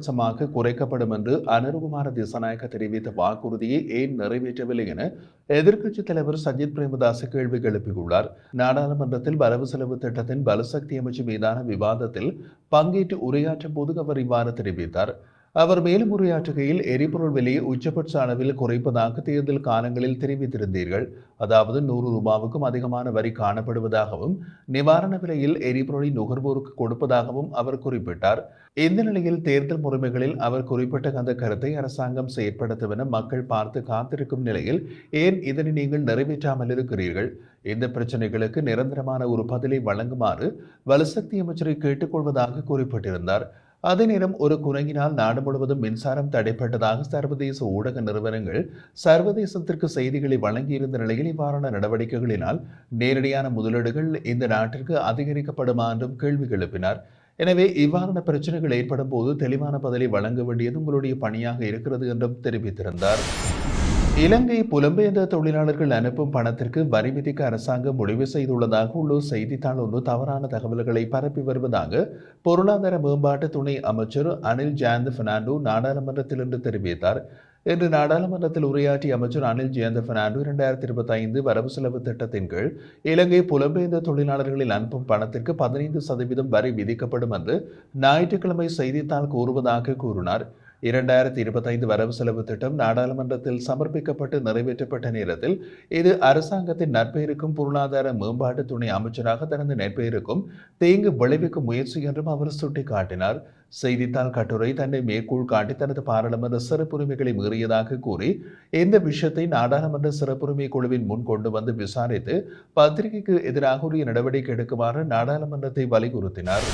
உச்சபட்சமாக குறைக்கப்படும் என்று அனுருகுமார திசநாயக்க தெரிவித்த வாக்குறுதியை ஏன் நிறைவேற்றவில்லை என எதிர்க்கட்சித் தலைவர் சஜித் பிரேமதாஸ் கேள்வி எழுப்பியுள்ளார். நாடாளுமன்றத்தில் வரவு செலவு திட்டத்தின் பலசக்தி அமைச்சு மீதான விவாதத்தில் பங்கேற்று உரையாற்றும் போது அவர் இவ்வாறு தெரிவித்தார். அவர் மேலும் உரையாற்றுகையில் எரிபொருள் விலையை உச்சபட்ச அளவில் குறைப்பதாக தேர்தல் காலங்களில் தெரிவித்திருந்தீர்கள். அதாவது நூறு ரூபாவுக்கும் அதிகமான வரி காணப்படுவதாகவும் நிவாரண விலையில் எரிபொருளை நுகர்வோருக்கு கொடுப்பதாகவும் அவர் குறிப்பிட்டார். இந்த நிலையில் தேர்தல் முறைமைகளில் அவர் குறிப்பிட்ட அந்த கருத்தை அரசாங்கம் செயற்படுத்தும் மக்கள் பார்த்து காத்திருக்கும் நிலையில் ஏன் இதனை நீங்கள் நிறைவேற்றாமல் இருக்கிறீர்கள்? இந்த பிரச்சனைகளுக்கு நிரந்தரமான ஒரு பதிலை வழங்குமாறு வலுசக்தி அமைச்சரை கேட்டுக்கொள்வதாக குறிப்பிட்டிருந்தார். அதே நேரம் ஒரு குரங்கினால் நாடு முழுவதும் மின்சாரம் தடைப்பட்டதாக சர்வதேச ஊடக நிறுவனங்கள் சர்வதேசத்திற்கு செய்திகளை வழங்கியிருந்த நிலையில் இவ்வாறான நடவடிக்கைகளினால் நேரடியான முதலீடுகள் இந்த நாட்டிற்கு அதிகரிக்கப்படுமா என்றும் கேள்வி எழுப்பினார். எனவே இவ்வாறான பிரச்சனைகள் ஏற்படும் போது தெளிவான பதிலை வழங்க வேண்டியது உங்களுடைய பணியாக இருக்கிறது என்றும் தெரிவித்திருந்தார். இலங்கை புலம்பெயர்ந்த தொழிலாளர்கள் அனுப்பும் பணத்திற்கு வரி விதிக்க அரசாங்கம் முடிவு செய்துள்ளதாக உள்ளூர் செய்தித்தாள் ஒன்று தவறான தகவல்களை பரப்பி வருவதாக பொருளாதார மேம்பாட்டு துணை அமைச்சர் அனில் ஜெயந்த் பெர்னாண்டோ நாடாளுமன்றத்தில் இன்று தெரிவித்தார். இன்று நாடாளுமன்றத்தில் உரையாற்றிய அமைச்சர் அனில் ஜெயந்த பெர்னாண்டோ இரண்டாயிரத்தி இருபத்தி ஐந்து வரவு செலவு திட்டத்தின் கீழ் இலங்கை புலம்பெயர்ந்த தொழிலாளர்களில் அனுப்பும் பணத்திற்கு பதினைந்து சதவீதம் வரி விதிக்கப்படும் என்று ஞாயிற்றுக்கிழமை செய்தித்தாள் கூறுவதாக கூறினார். இரண்டாயிரத்தி இருபத்தைந்து வரவு செலவு திட்டம் நாடாளுமன்றத்தில் சமர்ப்பிக்கப்பட்டு நிறைவேற்றப்பட்ட நேரத்தில் இது அரசாங்கத்தின் நற்பெயருக்கும் பொருளாதார மேம்பாட்டு துணை அமைச்சராக தனது நற்பெயருக்கும் தீங்கு விளைவிக்கும் முயற்சி என்றும் அவர் சுட்டிக்காட்டினார். செய்தித்தாள் கட்டுரை தன்னை மேற்கோள் காட்டி தனது பாராளுமன்ற சிறப்புரிமைகளை மீறியதாக கூறி இந்த விஷயத்தை நாடாளுமன்ற சிறப்புரிமை குழுவின் முன் கொண்டு வந்து விசாரித்து பத்திரிகைக்கு எதிராக உரிய நடவடிக்கை எடுக்குமாறு நாடாளுமன்றத்தை வலியுறுத்தினார்.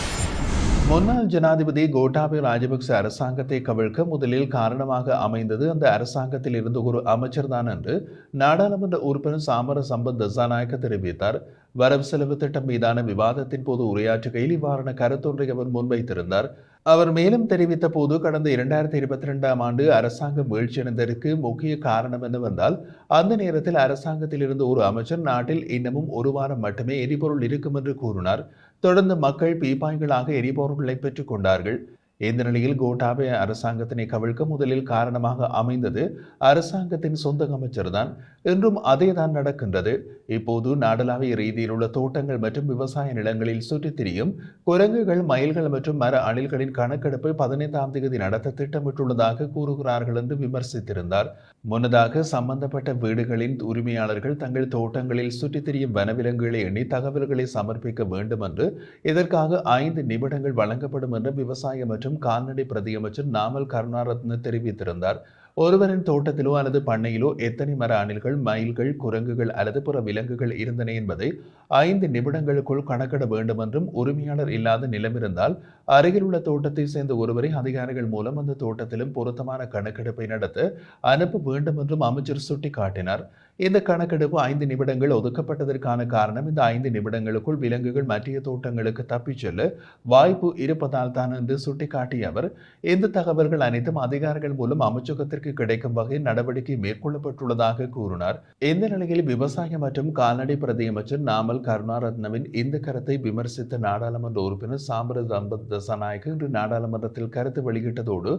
முன்னாள் ஜனாதிபதி கோட்டாபய ராஜபக்ச அரசாங்கத்தை கவிழ்க்க முதலில் காரணமாக அமைந்தது அந்த அரசாங்கத்தில் இருந்து ஒரு அமைச்சர் தான் என்று நாடாளுமன்ற உறுப்பினர் சாமர சம்பத் தசாநாயக்க தெரிவித்தார். வரவு செலவு திட்டம் மீதான விவாதத்தின் போது உரையாற்றுகையில் இவ்வாறான கருத்தொன்றை அவர் முன்வைத்திருந்தார். அவர் மேலும் தெரிவித்த போது கடந்த இரண்டாயிரத்தி இருபத்தி ரெண்டாம் ஆண்டு அரசாங்கம் வீழ்ச்சியடைந்ததற்கு முக்கிய காரணம் என்னவென்றால் அந்த நேரத்தில் அரசாங்கத்தில் இருந்த ஒரு அமைச்சர் நாட்டில் இன்னமும் ஒரு வாரம் மட்டுமே எரிபொருள் இருக்கும் என்று கூறினார். தொடர்ந்து மக்கள் பீப்பாய்களாக எரிபொருள்களை பெற்றுக் கொண்டார்கள். இந்த நிலையில் கோட்டாபய அரசாங்கத்தினை கவிழ்க்க முதலில் காரணமாக அமைந்தது அரசாங்கத்தின் சொந்த அமைச்சர் தான் இன்றும் அதே தான் நடக்கின்றது. இப்போது நாடளாவிய ரீதியில் உள்ள தோட்டங்கள் மற்றும் விவசாய நிலங்களில் சுற்றித் திரியும் குரங்குகள் மயில்கள் மற்றும் மர அணில்களின் கணக்கெடுப்பை பதினைந்தாம் தேதி நடத்த திட்டமிட்டுள்ளதாக கூறுகிறார்கள் என்று விமர்சித்திருந்தார். முன்னதாக சம்பந்தப்பட்ட வீடுகளின் உரிமையாளர்கள் தங்கள் தோட்டங்களில் சுற்றித் திரியும் வனவிலங்குகளை எண்ணி தகவல்களை சமர்ப்பிக்க வேண்டும் என்று இதற்காக ஐந்து நிமிடங்கள் வழங்கப்படும் என்று விவசாய மற்றும் கால்நடை பிரதியமைச்சர் நாமல் கருணாரத்ன தெரிவித்திருந்தார். ஒருவரின் தோட்டத்திலோ அல்லது பண்ணையிலோ எத்தனை மர அணில்கள் மயில்கள் குரங்குகள் அல்லது பிற விலங்குகள் இருந்தன என்பதை ஐந்து நிமிடங்களுக்குள் கணக்கிட வேண்டும் என்றும் உரிமையாளர் இல்லாத நிலமிருந்தால் அருகில் உள்ள தோட்டத்தை சேர்ந்த ஒருவரை அதிகாரிகள் மூலம் அந்த தோட்டத்திலும் பொருத்தமான கணக்கெடுப்பை நடத்த அனுப்ப வேண்டும் என்றும் அமைச்சர் சுட்டிக்காட்டினார். இந்த கணக்கெடுப்பு ஐந்து நிமிடங்கள் ஒதுக்கப்பட்டதற்கான காரணம் இந்த ஐந்து நிமிடங்களுக்குள் விலங்குகள் மற்ற தோட்டங்களுக்கு தப்பிச் செல்ல வாய்ப்பு இருப்பதால் தான் என்று சுட்டிக்காட்டிய அவர் இந்த தகவல்கள் அனைத்தும் அதிகாரிகள் மூலம் அமைச்சகத்திற்கு கிடைக்கும் வகையில் நடவடிக்கை மேற்கொள்ளப்பட்டுள்ளதாக கூறினார். இந்த நிலையில் விவசாய மற்றும் கால்நடை பிரதி அமைச்சர் நாமல் கருணாரத்னவின் இந்த கருத்தை விமர்சித்த நாடாளுமன்ற உறுப்பினர் சாம்பர தம்பத் தசாநாயக்கு இன்று நாடாளுமன்றத்தில் கருத்து வெளியிட்டதோடு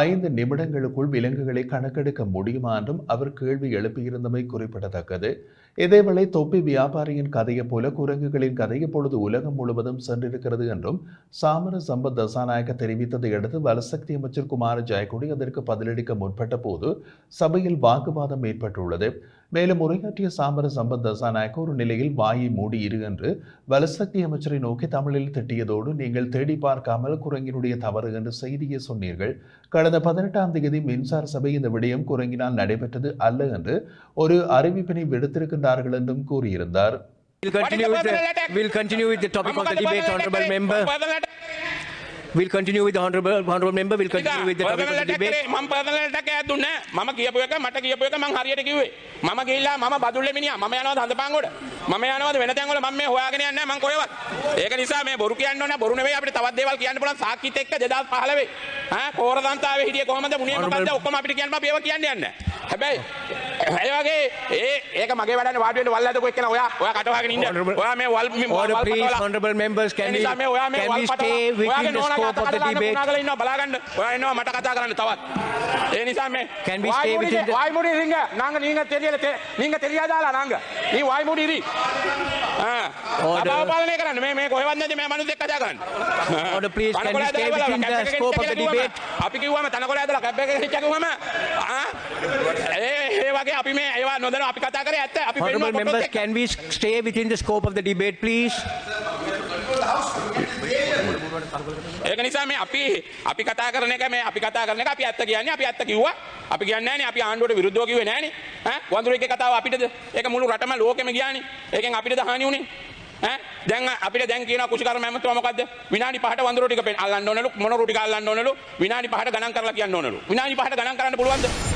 ஐந்து நிமிடங்களுக்குள் விலங்குகளை கணக்கெடுக்க முடியுமா என்றும் அவர் கேள்வி எழுப்பியிருந்தமை குறிப்பிடத்தக்கது இதேவேளை தொப்பி வியாபாரியின் கதையைப் போல குரங்குகளின் கதை இப்பொழுது உலகம் முழுவதும் சென்றிருக்கிறது என்றும் சாமர சம்பத் தசாநாயக்க தெரிவித்ததை அடுத்து வலசக்தி அமைச்சர் குமார ஜெயக்குடி அதற்கு பதிலளிக்க முற்பட்ட போது சபையில் வாக்குவாதம் ஏற்பட்டுள்ளது. மேலும் உரையாற்றிய சாமர சம்பத் தசாநாயக்க ஒரு நிலையில் வாயை மூடி என்று வலசக்தி அமைச்சரை நோக்கி தமிழில் திட்டியதோடு நீங்கள் தேடி பார்க்காமல் குரங்கினுடைய தவறு என்று செய்தியை சொன்னீர்கள். கடந்த பதினெட்டாம் தேதி மின்சார சபை இந்த விடயம் குரங்கினால் நடைபெற்றது அல்ல என்று ஒரு அறிவிப்பினை விடுத்திருக்கின்றார்கள் என்றும் கூறியிருந்தார் We'll continue with the, we'll continue with the topic of the debate, honorable member. We'll continue with the honorable, honorable member, we'll continue with the topic of the debate. මම පර්සනල් ටැක් එකක් දුන්නේ නැහැ. මම කියපු එක මට කියපු එක මං හරියට කිව්වේ. මම ගිහිල්ලා මම බදුල්ලේ මිනිහා මම යනවාද හඳපාංගොඩ. මම යනවාද වෙන තැන්වල මම මේ හොයාගෙන යන්නේ නැහැ මං කොහෙවත්. ඒක නිසා මේ බොරු කියන්න ඕන බොරු නෙවෙයි අපිට තවත් දේවල් කියන්න පුළුවන් සාක්කිත් එක්ක 2015 ඈ කෝරදන්තාවේ හිටියේ කොහමද මුනිය මොකද්ද ඔක්කොම අපිට කියන්න අපි ඒවා කියන්න යන්නේ නැහැ. හැබැයි ඒ වගේ ඒ ඒක මගේ වැඩන වාඩුවෙන් වල් ඇදපු එක්කන ඔයා ඔයා කටවාගෙන ඉන්න Honourable- ඔයා මේ වල් මේ Order, වල් please, පටවලා- honourable members, can A we, නිසා මේ ඔයා මේ can වල් we පටවලා- stay within ඔයාගේ the නෝනා scope of the කතා කරලා debate? පුනා කරලා ඉන්නවා බලාගන්න ඔයා එනවා මට කතා කරන්න තවත් ඒ නිසා මේ Can we stay within the- வாய் மூடி இருங்க நாங்க நீங்க தெரியல தெ- நீங்க தெரியாதால நாங்க நீ வாய் மூடி இரு Order. අපාව පාලනය කරන්න මේ මේ කොහෙවත් නැති මේ මනුස්සෙක් කතා කරන්න Order, please. Can we තනකොළ stay ඇදලා within කැප් the එකකින් scope of the හිටලා කිව්වම, debate? අපි කිව්වම තනකොළ ඇදලා කැප් එකකින් හිටලා කිව්වම ආ ඒ ඒ වගේ අපි මේ ඒවා නොදැන අපි කතා කරේ ඇත්ත. අපි Honourable පෙන්නුවා members, can we stay within the scope of the debate, please? ඒක නිසා මේ අපි අපි කතා කරන එක මේ අපි කතා කරන එක අපි ඇත්ත කියන්නේ අපි ඇත්ත කිව්වා. අපි කියන්නේ නැහනේ අපි ආණ්ඩුවට විරුද්ධව කිව්වේ නැහනේ. ඈ? වඳුරෙක්ගේ කතාව අපිටද? ඒක මුළු රටම ලෝකෙම ගියානේ. ඒකෙන් අපිටද හානි උනේ ඈ? දැන් අපිට දැන් කියනවා කුෂිකර්ම ඇමතුමා මොකද්ද? විනාඩි 5ට වඳුර ටික පෙන් අල්ලන්න ඕනලු මොන රොටි අල්ලන්න ඕනලු විනාඩි 5ට ගණන් කරලා කියන්න ඕනලු. විනාඩි 5ට ගණන් කරන්න පුළුවන්ද